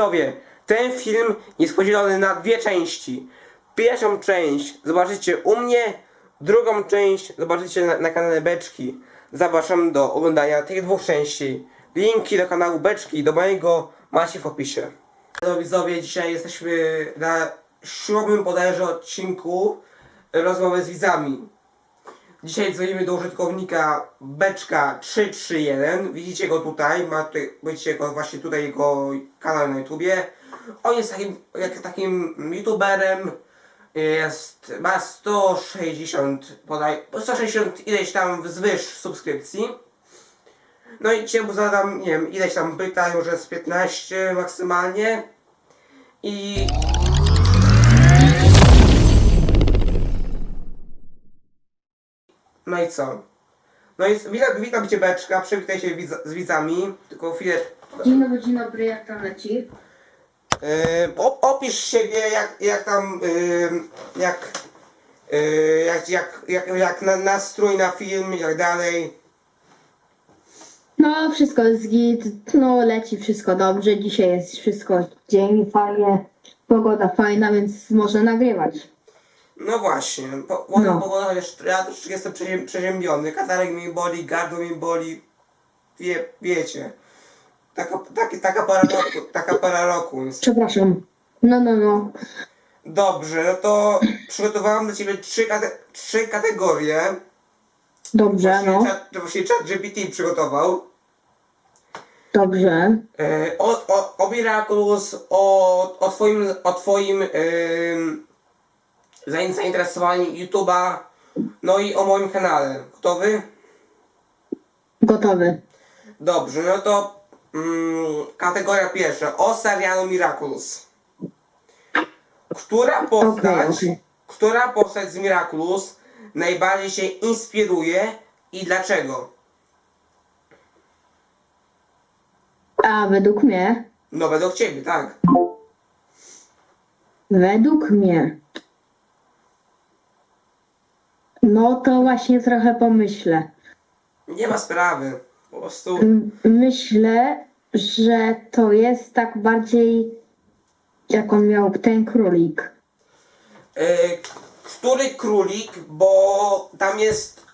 Widzowie, ten film jest podzielony na dwie części. Pierwszą część zobaczycie u mnie, drugą część zobaczycie na, na kanale Beczki. Zapraszam do oglądania tych dwóch części. Linki do kanału Beczki i do mojego macie w opisie. Hello widzowie, dzisiaj jesteśmy na siódmym bodajże odcinku rozmowy z widzami. Dzisiaj dzwonimy do użytkownika Beczka 331. Widzicie go tutaj, ma tutaj, widzicie go właśnie tutaj jego kanał na YouTubie. On jest takim, jak, takim youtuberem. Jest, ma 160 podaj, 160 ileś tam wzwyż subskrypcji. No i dzisiaj mu zadam, nie wiem, ileś tam pytań, może z 15 maksymalnie. I No i co? No i witam, witam Cię Beczka, przywitaj się widz, z widzami, tylko chwilę. Dzień dobry, dzień dobry, jak tam leci? Yy, op, opisz siebie, jak, jak tam, yy, jak, yy, jak, jak, jak, jak na, nastrój na film i tak dalej. No, wszystko jest git, no leci wszystko dobrze, dzisiaj jest wszystko dzień, fajnie, pogoda fajna, więc można nagrywać. No właśnie, po, no. No. pogoda, chociaż ja troszeczkę jestem przeziem- przeziębiony, katarek mi boli, gardło mi boli, wie, wiecie. Taka, taka, taka para roku, taka para roku. Przepraszam. No, no, no. Dobrze, no to przygotowałem dla Ciebie trzy, kate, trzy kategorie. Dobrze, Właśnie, no. czat, to właśnie czat GPT przygotował. Dobrze. E, o, o, o Miraculous, o, o Twoim, o twoim ym, zain- zainteresowaniu YouTube'a, no i o moim kanale. Gotowy? Gotowy. Dobrze, no to mm, kategoria pierwsza. O serialu Miraculous. Która postać, okej. która postać z Miraculous najbardziej się inspiruje i dlaczego? A według mnie, No według Ciebie, tak. według mnie, no to właśnie trochę pomyślę. Nie ma sprawy. Po prostu... M- Myślę, że to jest tak bardziej, jak on miał ten królik. E, który królik, bo tam jest.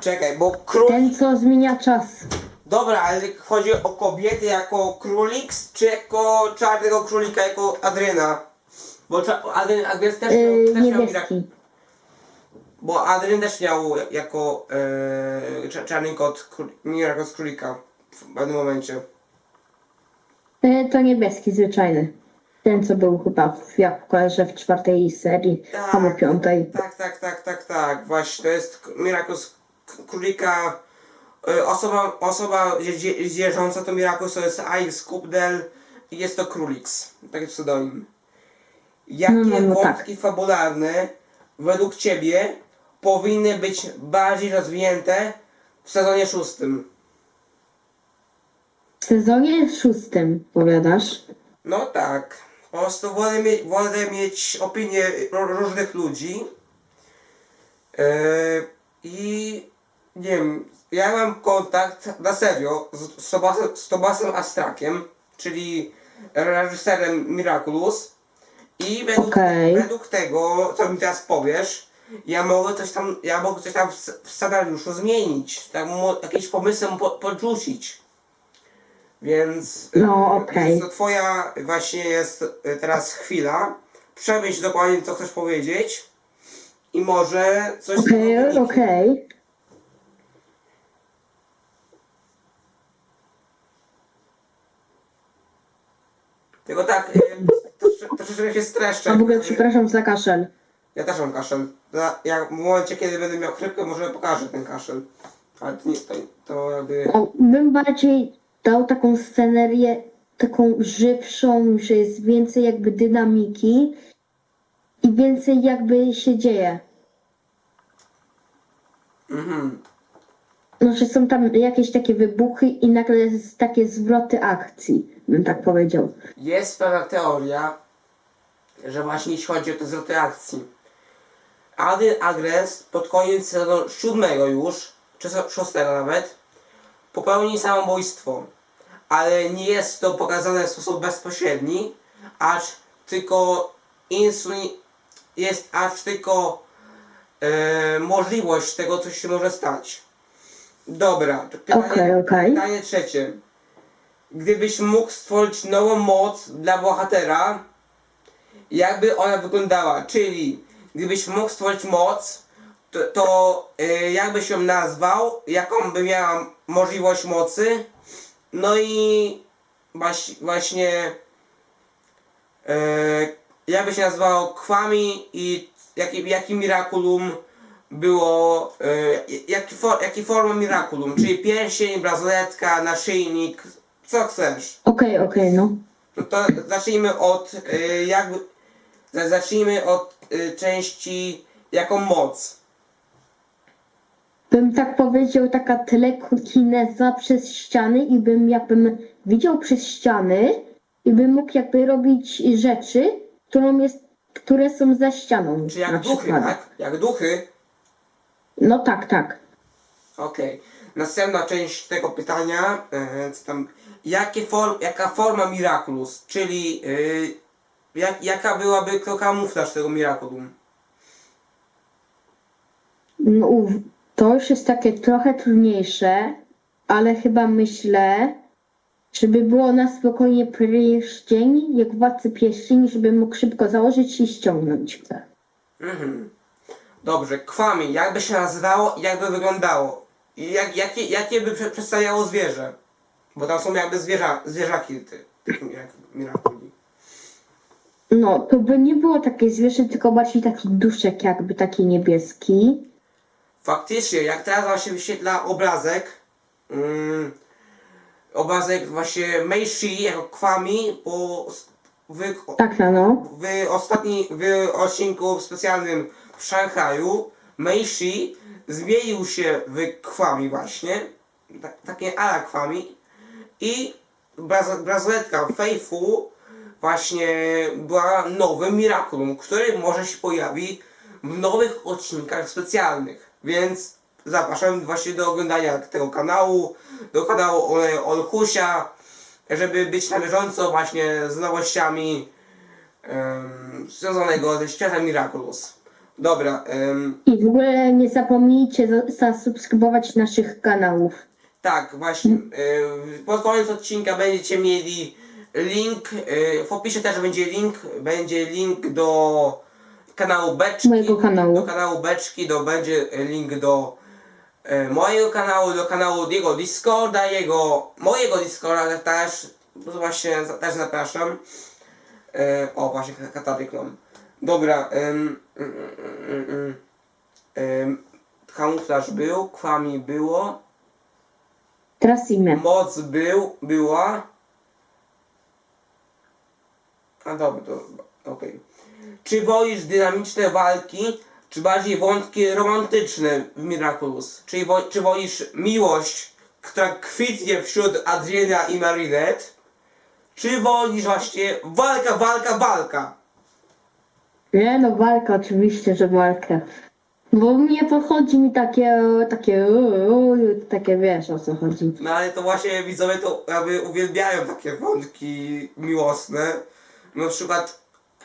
Czekaj, bo król. Ten, co zmienia czas. Dobra, ale chodzi o kobiety jako królik, czy jako czarnego królika, jako Adriana? Bo cza- też, miał, Yy, też miał niebieski. Bo Adrian też miał jako e, cza- czarny kot Miracle z królika w pewnym momencie. E, To niebieski, zwyczajny. Ten, co był chyba, w, jak kojarzę, w czwartej serii, albo piątej. Tak, tak, tak, tak, tak. Właśnie to jest z k- królika. Y, Osoba, osoba zie- zwierząca to Miraculous to jest Ais Kubdel i jest to Królix. Taki pseudonim. Jakie No, no, no, tak. wątki fabularne według Ciebie powinny być bardziej rozwinięte w sezonie szóstym? W sezonie szóstym, powiadasz? No tak. Po prostu wolę mieć, wolę mieć opinie ró- różnych ludzi. Yy, I nie wiem, ja mam kontakt na serio z, z, Tobasem, z Tobasem Astrakiem, czyli reżyserem Miraculous. I według, Okej. według tego, co mi teraz powiesz, ja mogę coś tam, ja mogę coś tam w, w scenariuszu zmienić, mo- jakieś pomysły po, podrzucić. Więc No, e, okej. więc to twoja właśnie jest e, teraz chwila. Przemyśl dokładnie co chcesz powiedzieć i może coś Okej, wyniknie. okej. Tylko tak, e, trosze- troszeczkę się streszczę. A w ogóle przepraszam za kaszel. Ja też mam kaszel. Ja w momencie, kiedy będę miał chrypkę, może pokażę ten kaszel. Ale to, nie, to, to jakby... O, bym bardziej dał taką scenerię, taką żywszą, że jest więcej jakby dynamiki i więcej jakby się dzieje. Mhm. No, że są tam jakieś takie wybuchy i nagle jest takie zwroty akcji, bym tak powiedział. Jest pewna teoria, że właśnie jeśli chodzi o te zwroty akcji, Adrian Agres pod koniec sezonu siódmego już, czy szóstego nawet, popełni samobójstwo. ale nie jest to pokazane w sposób bezpośredni, acz tylko insulin jest aż tylko e, możliwość tego, co się może stać. Dobra, pytanie, Okej, okej. pytanie trzecie. Gdybyś mógł stworzyć nową moc dla bohatera, jakby ona wyglądała? Czyli gdybyś mógł stworzyć moc, to, to e, jakbyś ją nazwał, jaką by miała możliwość mocy, no i właśnie, właśnie e, jakby się nazywało Kwami i jaki, jaki Miraculum było, e, jaki, for, jaki forma Miraculum, czyli pierścień, brazoletka, naszyjnik, co chcesz. Okej, okej, no. No to zacznijmy od y, jakby zacznijmy od y, części jaką moc. Bym tak powiedział, taka telekineza przez ściany i bym jakbym widział przez ściany i bym mógł jakby robić rzeczy, którą jest, które są za ścianą. Czy jak na duchy, przykład. tak? Jak duchy. No tak, tak. Okej. Następna część tego pytania, y, co tam, jakie form, jaka forma Miraculous, czyli y, jak, jaka byłaby to kamuflaż tego Miraculum? No, ów- to już jest takie trochę trudniejsze, ale chyba myślę, żeby było na spokojnie pierścień, jak władcy pierścień, żeby mógł szybko założyć i ściągnąć. Mhm. Dobrze, kwami, jakby się nazywało i jakby wyglądało? I jak, jakie, jakie by prze- przedstawiało zwierzę? Bo tam są jakby zwierza, zwierzaki ty, tych Miraculi. No, to by nie było takie zwierzę, tylko bardziej taki duszek jakby taki niebieski. Faktycznie, jak teraz właśnie wyświetla obrazek, mm, obrazek właśnie Meishi jako Kwami po, w, Tak, no, no. w ostatnim w odcinku specjalnym w Szanghaju Meishi zmienił się w Kwami właśnie, tak, takie ala Kwami i braz, brazoletka Faithful właśnie była nowym Miraculum, który może się pojawi w nowych odcinkach specjalnych, więc zapraszam właśnie do oglądania tego kanału, do kanału Olkusia, żeby być na bieżąco właśnie z nowościami em, związanego ze światem Miraculous. Dobra, em, I w ogóle nie zapomnijcie za- zasubskrybować naszych kanałów. tak, właśnie. pod koniec odcinka będziecie mieli link, y, w opisie też będzie link, będzie link do kanału Beczki. Mojego kanału. Do kanału Beczki, do, będzie link do e, mojego kanału, do kanału jego Discorda, jego, mojego Discorda też, właśnie też zapraszam. E, o, właśnie kataryklon. Dobra, mm, mm. Em, kamuflaż był, kwami było, Teraz imię. moc był, była. A dobra, to okej. Czy wolisz dynamiczne walki, czy bardziej wątki romantyczne w Miraculous? Czy, wo, czy wolisz miłość, która kwitnie wśród Adriana i Marinette? Czy wolisz właśnie walka, walka, walka? Nie no, walka oczywiście, że walkę. Bo mnie pochodzi mi takie, takie, takie wiesz o co chodzi. No ale to właśnie widzowie to jakby uwielbiają takie wątki miłosne. Na przykład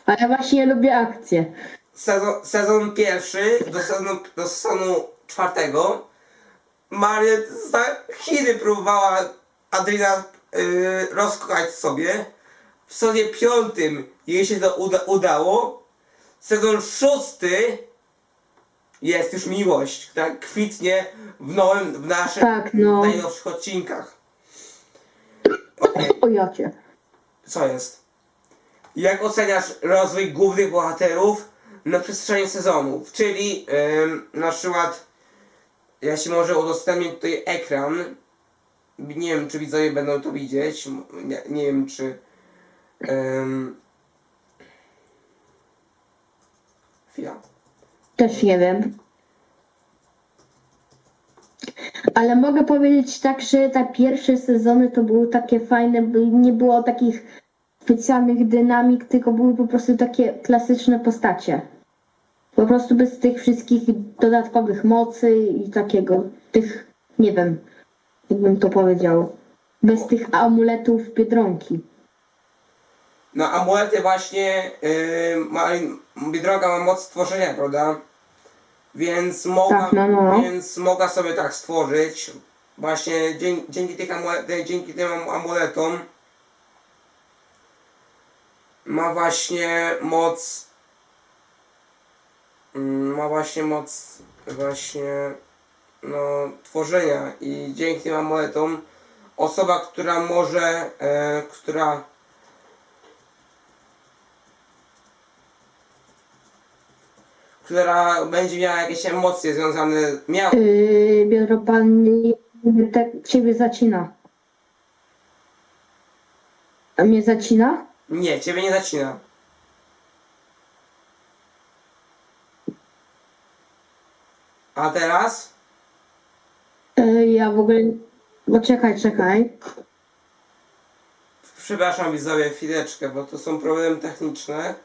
A ja właśnie lubię akcję. sezon, sezon pierwszy do sezonu, do sezonu czwartego Mariet za Chiny próbowała Adrina yy, rozkochać sobie. W sezonie piątym jej się to uda, udało. Sezon szósty jest już miłość, która kwitnie w nowym, w naszych Tak, no. najnowszych odcinkach. Okej. O jacie. Co jest? Jak oceniasz rozwój głównych bohaterów na przestrzeni sezonów? Czyli na przykład ja się może udostępnię tutaj ekran. Nie wiem czy widzowie będą to widzieć. Nie, nie wiem czy ym, chwila. Też nie wiem. Ale mogę powiedzieć tak, że te pierwsze sezony to były takie fajne, nie było takich specjalnych dynamik, tylko były po prostu takie klasyczne postacie. Po prostu bez tych wszystkich dodatkowych mocy i takiego, tych, nie wiem, jakbym to powiedział. Bez tych amuletów Biedronki. No amulety właśnie yy, ma, Biedronka ma moc stworzenia, prawda? Więc mogła, Tak, no, no. więc mogła sobie tak stworzyć. Właśnie dzięki, dzięki, tych amulet, dzięki tym am- amuletom ma właśnie moc mm, ma właśnie moc właśnie no tworzenia i dzięki tym amuletom osoba, która może, e, która która będzie miała jakieś emocje związane, miała, Yy, Biedro, pan tak ciebie zacina. A mnie zacina? Nie, ciebie nie zacina. A teraz? Yy, ja w ogóle... Bo czekaj, czekaj. Przepraszam widzowie, chwileczkę, bo to są problemy techniczne.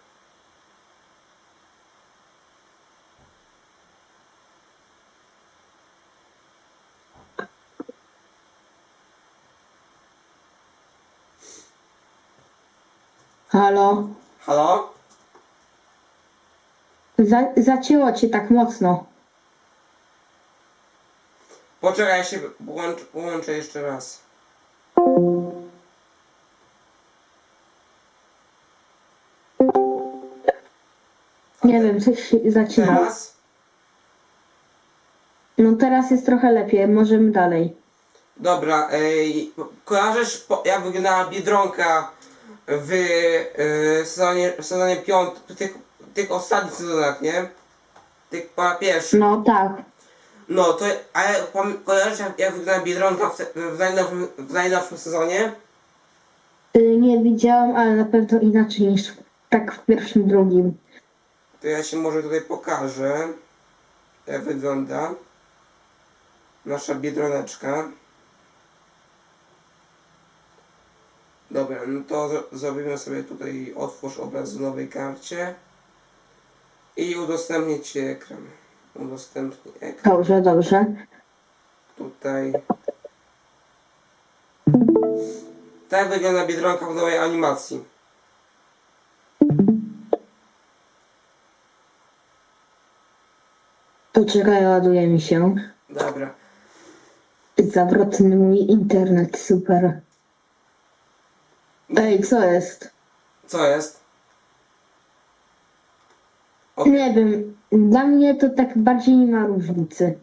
Halo? Halo? Za, zacięło cię tak mocno. Poczekaj, ja się połączę, połączę jeszcze raz. Nie wiem, coś się zacina. Teraz? No teraz jest trochę lepiej, możemy dalej. Dobra, ej, kojarzysz po, jak wyglądała Biedronka w e, sezonie, w sezonie piątym, tych, tych ostatnich sezonach, nie? Tych po pierwszych. No tak. No to, ale pam- kojarzysz jak, jak wygląda Biedronka w, te, w, najnowszym, w najnowszym sezonie? Yy, nie widziałam, ale na pewno inaczej niż tak w pierwszym, drugim. To ja się może tutaj pokażę, jak wygląda nasza Biedroneczka. Dobra, no to zro- zrobimy sobie tutaj otwórz obraz w nowej karcie i udostępnię Ci ekran. Udostępnij ekran Dobrze, dobrze. tutaj. Tak wygląda Biedronka w nowej animacji. Poczekaj, ładuje mi się. Dobra. Zawrotny mój internet, super. Ej, co jest? Co jest? O, Nie wiem, dla mnie to tak bardziej nie ma różnicy.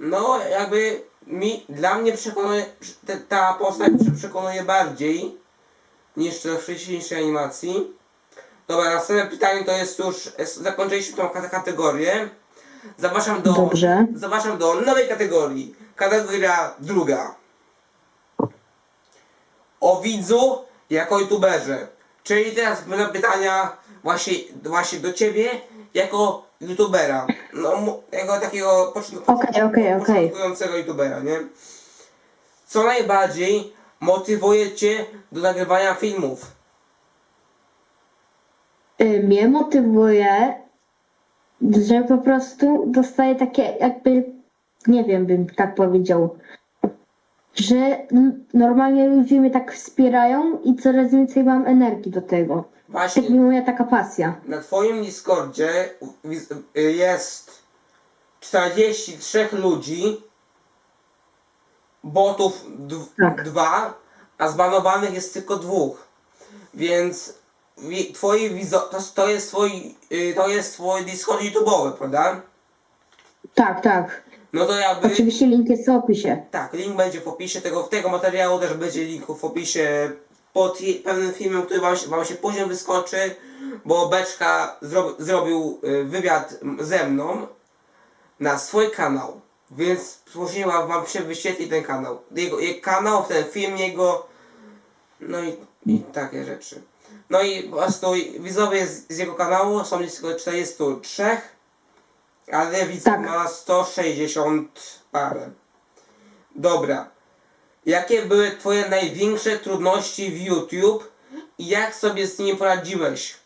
No, jakby mi, dla mnie przekonuje, te- ta postać prze- przekonuje bardziej niż te wcześniejszej animacji. Dobra, następne pytanie to jest już, zakończyliśmy tą kate- kategorię. Zapraszam do, Dobrze. zapraszam do nowej kategorii. Kategoria druga. O widzu jako youtuberze. Czyli teraz będą pytania właśnie, właśnie do ciebie jako youtubera. No, jako takiego początku- Okej, okej, okej. początkującego youtubera, nie? Co najbardziej motywuje cię do nagrywania filmów? Y, Mnie motywuje, że po prostu dostaję takie jakby, nie wiem, bym tak powiedział, że normalnie ludzie mnie tak wspierają i coraz więcej mam energii do tego. Właśnie. Tak mi moja taka pasja. Na twoim Discordzie y, jest 43 ludzi, botów Tak. dwa, a zbanowanych jest tylko dwóch. Więc wi- twoi to, to jest twój y, to jest twój Discord YouTube'owy, prawda? Tak, tak. No to jakby Oczywiście link jest w opisie. tak, link będzie w opisie tego, tego materiału też będzie link w opisie pod je- pewnym filmem, który wam się, wam się później wyskoczy, bo Beczka zro, zrobił y, wywiad ze mną na swój kanał, więc później wam wam się wyświetli ten kanał. Jego, jego kanał, ten film jego, no i, i takie rzeczy. No i po prostu widzowie z, z jego kanału są blisko 43, ale widzów Tak. ma 160 parę. Dobra. Jakie były twoje największe trudności w YouTube i jak sobie z nimi poradziłeś?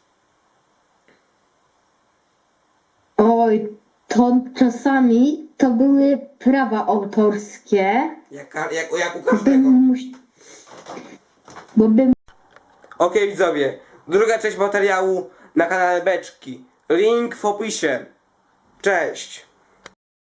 Oj, to czasami to były prawa autorskie, Jak, ka- jak, jak u bym każdego. mus... bo bym Okej widzowie, druga część materiału na kanale Beczki. Link w opisie. Cześć.